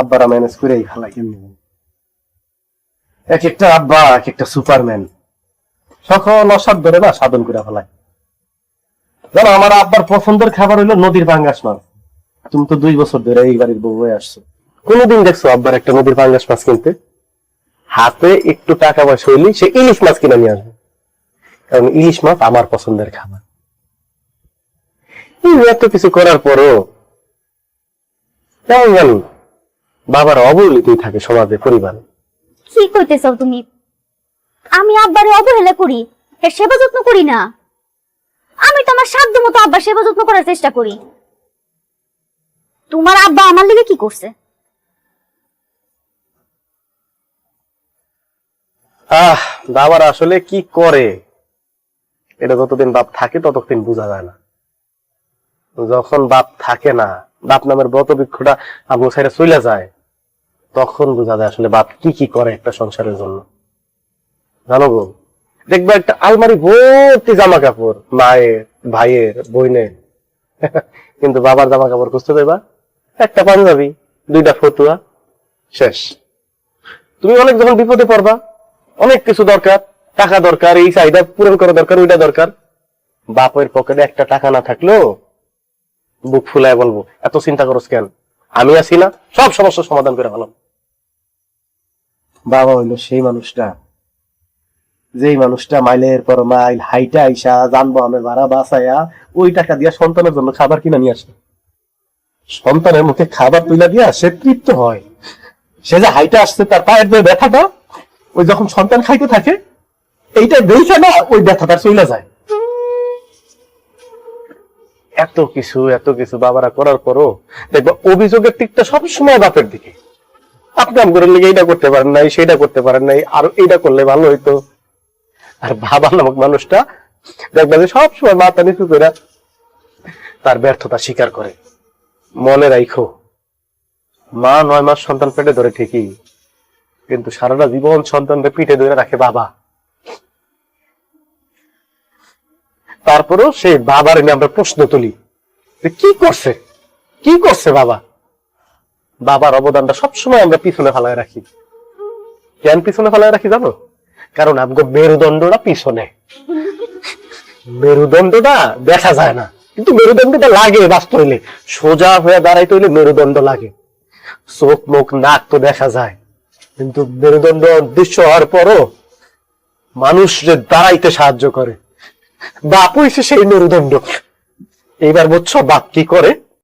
আব্বারা manage করেই এক একটা আব্বা এক একটা সুপারম্যান। সকল ধরে না সাধন করে ফেলায়। জানো, আমার আব্বার পছন্দের খাবার নদীর মাছ। তুমি তো দুই বছর ধরে এই বাড়ির বউ হয়ে আসছো। কোনোদিন দেখছ আব্বার একটা নদীর পাঙ্গাস মাছ কিনতে? হাতে একটু টাকা পয়সা হইলে সে ইলিশ মাছ কিনে নিয়ে আসবে। কারণ ইলিশ মাছ আমার পছন্দের খাবার। এত কিছু করার পরও কেমন জানি বাবার অবহেলিতই থাকে সমাজে পরিবারে কি কইতেছ তুমি? আমি আব্বারে অবহেলা করি এর সেবা যত্ন করি না। আমি তো আমার সাধ্য মতো আব্বার সেবা যত্ন করার চেষ্টা করি। তোমার আব্বা আমার লিগে কি করছে? আহ বাবার আসলে কি করে? এটা যতদিন বাপ থাকে ততদিন বোঝা যায় না। যখন বাপ থাকে না বাপ নামের ব্রত বৃক্ষটা আবু সাইডে চলে যায়। তখন বোঝা যায় আসলে বাপ কি কি করে একটা সংসারের জন্য। জানো গো দেখবে একটা আলমারি ভর্তি জামা কাপড় মায়ের, ভাইয়ের, বোনের। কিন্তু বাবার জামা কাপড় খুঁজতে দেবা একটা পাঞ্জাবি, দুইটা ফতুয়া, শেষ। তুমি অনেক যখন বিপদে পড়বা, অনেক কিছু দরকার, টাকা দরকার, এই চাহিদা পূরণ করা দরকার, ওইটা দরকার। বাপের পকেটে একটা টাকা না থাকলেও বুক ফুলায় বলব, এত চিন্তা করস কেন? আমি আছি না, সব সমস্যার সমাধান করে ফেলাম। বাবা হইল সেই মানুষটা। যেই মানুষটা মাইলের পর মাইল হাইটা আইসা যানবাহনের ভাড়া বাঁচাইয়া ওই টাকা দিয়া সন্তানের জন্য খাবার কিনে নিয়ে আসে। সন্তানের মুখে খাবার তুলে দিয়া সে তৃপ্ত হয়। সে যে হাইটা আসছে তার পায়ের যে ব্যথাটা, ওই যখন সন্তান খাইতে থাকে, এইটা দেখে না ওই ব্যথাটা চলে যায়। এত কিছু এত কিছু বাবারা করার পরও দেখব অভিযোগের দিকটা সবসময় বাপের দিকে। আপনি আমগরের লেগে এইটা করতে পারেন নাই সেটা করতে পারেন নাই, আর এইটা করলে ভালো হইতো। আর বাবা নামক মানুষটা দেখবে যে সবসময় মাথা নিচু করে তার ব্যর্থতা স্বীকার করে। মনে রাখো মা নয় মাস সন্তান পেটে ধরে ঠিকই, কিন্তু সারাটা জীবন সন্তানকে পিঠে ধরে রাখে বাবা। তারপরেও সেই বাবার আমরা প্রশ্ন তুলি কি করছে? কি করছে বাবা? বাবার অবদানটা সবসময় আমরা পিছনে ফেলায় রাখি। কেন পিছনে ফেলায় রাখি জানো? কারণ আমগো মেরুদণ্ডটা পিছনে। মেরুদণ্ডটা দেখা যায় না। কিন্তু মেরুদণ্ডটা লাগে বাস্তব। হইলে সোজা হয়ে দাঁড়াইতে হইলে মেরুদণ্ড লাগে। চোখ, মুখ, নাক তো দেখা যায়। কিন্তু মেরুদণ্ড অদৃশ্য হওয়ার পরও মানুষ যে দাঁড়াইতে সাহায্য করে, বাপ হইছে সেই মেরুদণ্ড। এইবার বুঝছ বাপ কি করে?